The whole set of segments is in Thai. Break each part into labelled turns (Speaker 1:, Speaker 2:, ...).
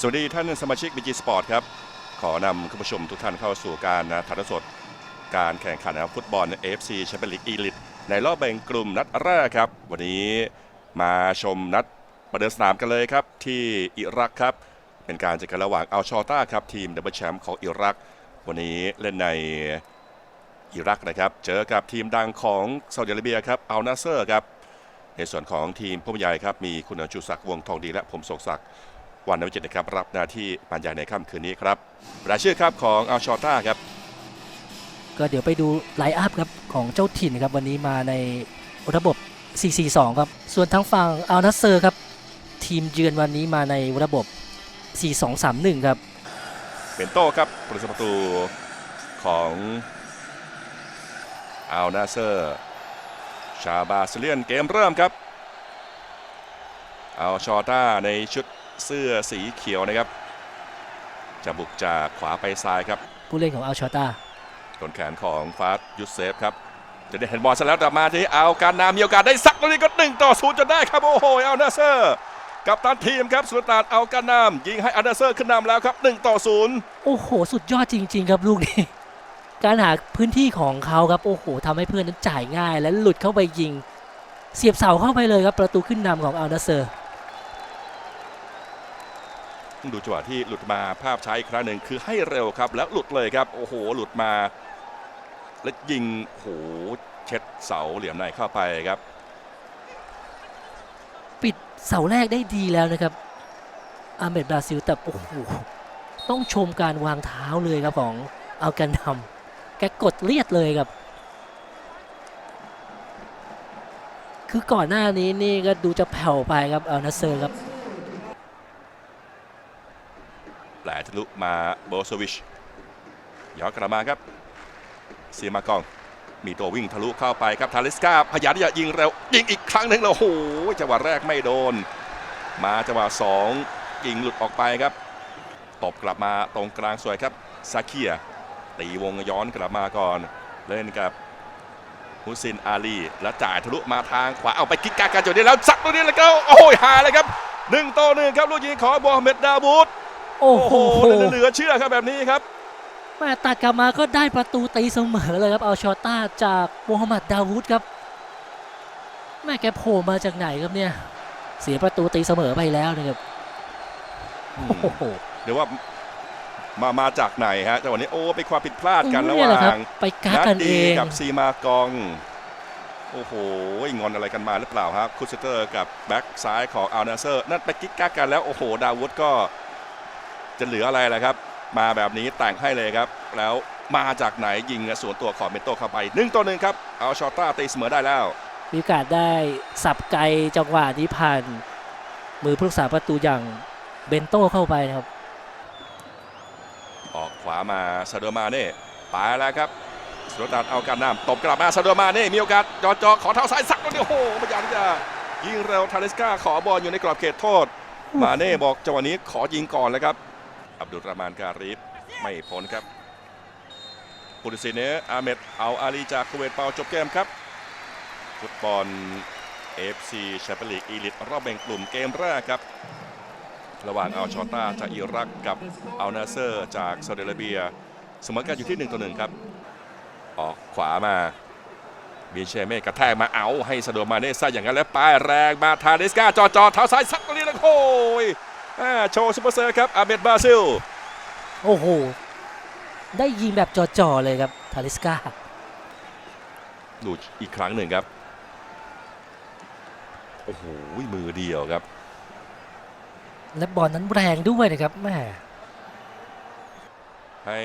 Speaker 1: สวัสดีท่านสมาชิกบีจีสปอร์ตครับ ขอนำคุณผู้ชมทุกท่านเข้าสู่การนะถ่ายทอดสด การแข่งขันนะฟุตบอล AFC แชมเปี้ยนลีกอีลิตในรอบแบ่งกลุ่มนัดแรกครับ วันนี้มาชมนัดประเดิมสนามกันเลยครับ ที่อิรักครับ เป็นการเจอกันระหว่างอัลชอต้าครับ ทีมดับเบิลแชมป์ของอิรัก วันนี้เล่นในอิรักนะครับ เจอกับทีมดังของซาอุดิอาระเบียครับอัลนาเซอร์ครับในส่วนของทีมผู้บรรยายครับมีคุณอจุศักดิ์วงทองดีและผมโศกศักดิ์ วันนวิจิตรนะครับรับหน้าที่บรรยายในค่ำคืนนี้ครับรายชื่อครับของอัลชอต้าครับ
Speaker 2: ก็เดี๋ยวไปดูไลน์อัพครับของเจ้าถิ่นครับวันนี้มาในระบบ 442 ครับ ส่วนทางฝั่งอัลนัสเซอร์ครับทีมเยือนวันนี้มาในระบบ 4231 ครับ
Speaker 1: เบนโต้ครับผู้รักษาประตูของอัลนาเซอร์ชาบาซิเลียนเกมเริ่มครับอัลชอต้าในชุด เสื้อสีเขียวนะครับจะบุกจากขวาไปซ้ายครับ
Speaker 2: ผู้เล่นของอัลชอตา
Speaker 1: ต้นแขนของฟาสยุสเซฟครับจะได้เห็นบอลซะแล้วกลับมาที่เอาการนามีโอกาสได้สักตรงนี้ก็หนึ่งต่อศูนย์จนได้ครับโอ้โหเอานาเซอร์กับตันทีมครับสุลต่านเอาการนามยิงให้อานาเซอร์ขึ้นนำแล้วครับ1ต่อ0
Speaker 2: โอ้โห สุดยอดจริง ๆ ครับลูกนี้ การหาพื้นที่ของเขาครับโอ้โหทำให้เพื่อนนั้นจ่ายง่าย และหลุดเข้าไปยิง เสียบเสาเข้าไปเลยครับประตูขึ้นนำของอัลนัสเซอร์
Speaker 1: ดูจังหวะที่หลุดมาภาพช้าอีกครั้งหนึ่งคือให้เร็วครับ แล้วหลุดเลยครับ โอ้โห หลุดมา แล้วยิงโหเช็ดเสาเหลี่ยมในเข้าไปครับ
Speaker 2: ปิดเสาแรกได้ดีแล้วนะครับ อาร์เมดบราซิลแต่โอ้โหต้องชมการวางเท้าเลยครับของเอากันทำแกกดเลียดเลยครับ คือก่อนหน้านี้นี่ก็ดูจะแผ่วไปครับเอานัสเซอร์ครับ
Speaker 1: แป ลทะลุมาโบโซวิชย้อนกลับมาครับซีมากอง มีตัววิ่งทะลุเข้าไปครับทาลิสกาพยายามที่จะยิงเร็ว ยิงอีกครั้งหนึ่งแล้วโอ้โหจังหวะแรกไม่โดน มาจังหวะสองยิงหลุดออกไปครับตบกลับมาตรงกลางสวยครับซาเคียตีวงย้อนกลับมาก่อน เล่นกับฮุซินอาลี แล้วจ่ายทะลุมาทางขวาเอาไปกิกกากันจุดนี้แล้วสักตรงนี้แล้วก็โอ้ยหาเลยครับหนึ่งต่อหนึ่งครับลูกยิงของบอฮเมดดาวูด
Speaker 2: โอ้
Speaker 1: โอ้
Speaker 2: โห
Speaker 1: โหเหลือเชื่อครับแบบนี้ครับ
Speaker 2: แม่ตัดกลับมาก็ได้ประตูตีเสมอเลยครับเอาชอต้าจากโมฮัมหมัดดาวูดครับ แม่แกโผล่มาจากไหนครับเนี่ย เสียประตูตีเสมอไปแล้วนะครับโอ้โห
Speaker 1: เดี๋ยวว่ามามาจากไหนฮะจังหวะนี้โอ้เป็นความผิดพลาดกันระห
Speaker 2: เนี่ยแหละ
Speaker 1: ว่า
Speaker 2: ครับ
Speaker 1: ง
Speaker 2: ไปกัก
Speaker 1: นัด
Speaker 2: กันเอ
Speaker 1: ดี
Speaker 2: ง
Speaker 1: กับซีมากอง โอ้โหงอนอะไรกันมาหรือเปล่าครับคุสเตอร์กับแบ็กซ้ายของอัลนาเซอร์ นั่นไปกิ๊กกักกันแล้วโอ้โห ดาวุฒก็ จะเหลืออะไรล่ะครับ มาแบบนี้แต่งให้เลยครับ แล้วมาจากไหนยิงสวนตัวของเมนโตเข้าไปหนึ่งต่อหนึ่งครับเอาชอต้าตีเสมอได้แล้ว
Speaker 2: มีโอกาสได้สับไกลจังหวะนี้ผ่าน มือผู้รักษาประตูอย่างเบนโต้เข้าไปนะครับ
Speaker 1: ออกขวามาซาโดมาเน่ไปแล้วครับสุลต่านเอาการนำตบกลับมาซาโดมาเน่มีโอกาสจอจอขอเท้าซ้ายสักตรงนี้โอ้โหพยายามที่จะยิงเร็วทาเลสกาขอบอลอยู่ในกรอบเขตโทษ มาเน่บอกจังหวะนี้ขอยิงก่อนเลยครับ อับดุลรามานการีฟไม่พ้นครับปุริสินเนอาเมดเอาอาลีจากคูเวตเปาจบเกมครับ ฟุตบอล FC แชมเปี้ยนลีกอีลิตรอบแบ่งกลุ่มเกมแรกครับ ระหว่างอัลชอต้าจากอิรักกับอัลนาเซอร์จากซาอุดิอาระเบียเสมอกันอยู่ที่1ต่อ1ครับ ออกขวามาบีเชเม่กระแทกมาเอาให้สะดวกมาเนซ่าอย่างนั้นแล้วป้ายแรงมาทาเดสกาจอจอเท้าซ้ายซักตรงนี้แล้วโอ้ย อ่าโชว์ซุปเปอร์เซอร์ครับอาเมดบราซิล
Speaker 2: โอ้โห ได้ยิงแบบจ่อๆเลยครับทาริสกา
Speaker 1: ดูอีกครั้งหนึ่งครับ โอ้โห มือเดียวครับ
Speaker 2: และบอลนั้นแรงด้วยนะครับแม่
Speaker 1: ให้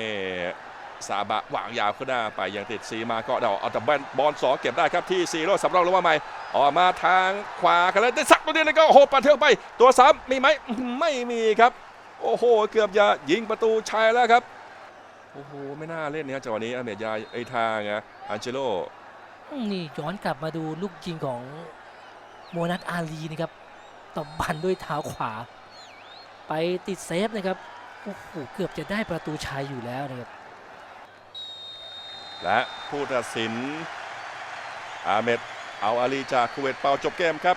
Speaker 1: ซาบะวางยาวขึ้นหน้าไปยังติดซีมาก็เดาเอาแต่บอลสองเก็บได้ครับที่ซีโร่สำรองลงมาใหม่ ออกมาทางขวากันแล้วได้สักตัวเดียวแล้วก็โอ้โหปัดเที่ยวไป ตัวซ้ำมีไหมไม่มีครับ โอ้โห เกือบจะยิงประตูชัยแล้วครับ โอ้โห ไม่น่าเล่นนะครับจังหวะนี้อเมริยาไอทางอะอันเจโล
Speaker 2: นี่ย้อนกลับมาดูลูกยิงของโมนัสอาลีนะครับตบบันด้วยเท้าขวา ไปติดเซฟนะครับโอ้โหเกือบจะได้ประตูชัยอยู่แล้วนะครับ
Speaker 1: และผู้ตัดสิน อาเมดเอาอาลีจากคูเวตเป่าจบเกมครับ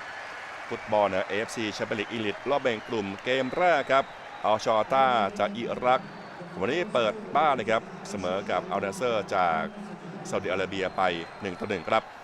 Speaker 1: ฟุตบอลเอฟซีแชมเปี้ยนลีกอีลิตรอบแบ่งกลุ่มเกมแรกครับอัลชอต้าจากอิรัก วันนี้เปิดบ้านนะครับ เสมอกับอัลเดเซอร์จากซาอุดิอาระเบียไป1ต่อ1ครับ